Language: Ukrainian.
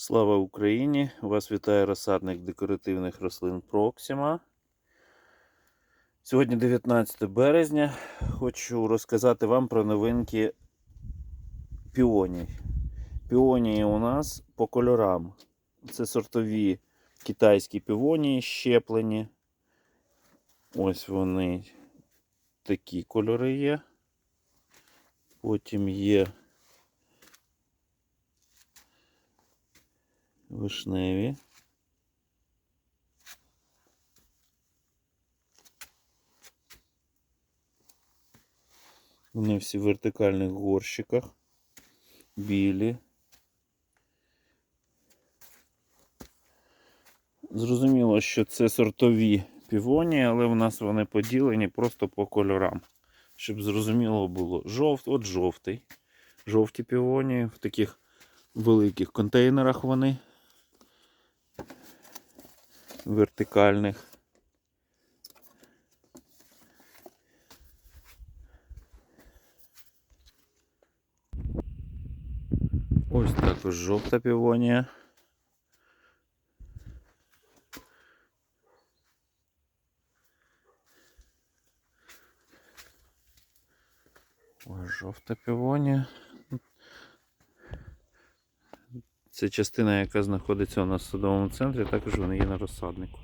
Слава Україні! Вас вітає розсадник декоративних рослин Проксима. Сьогодні 19 березня. Хочу розказати вам про новинки піоній. Піонії у нас по кольорам. Це сортові китайські півонії, щеплені. Ось вони такі кольори є. Потім є вишневі. Вони всі в вертикальних горщиках, білі. Зрозуміло, що це сортові півонії, але в нас вони поділені просто по кольорам. Щоб зрозуміло було. Жовт, от жовтий. Жовті півонії в таких великих контейнерах вони вертикальних. Ось також жовта півонія. Ось жовта півонія. Це частина, яка знаходиться у нас в садовому центрі, також вони є на розсаднику.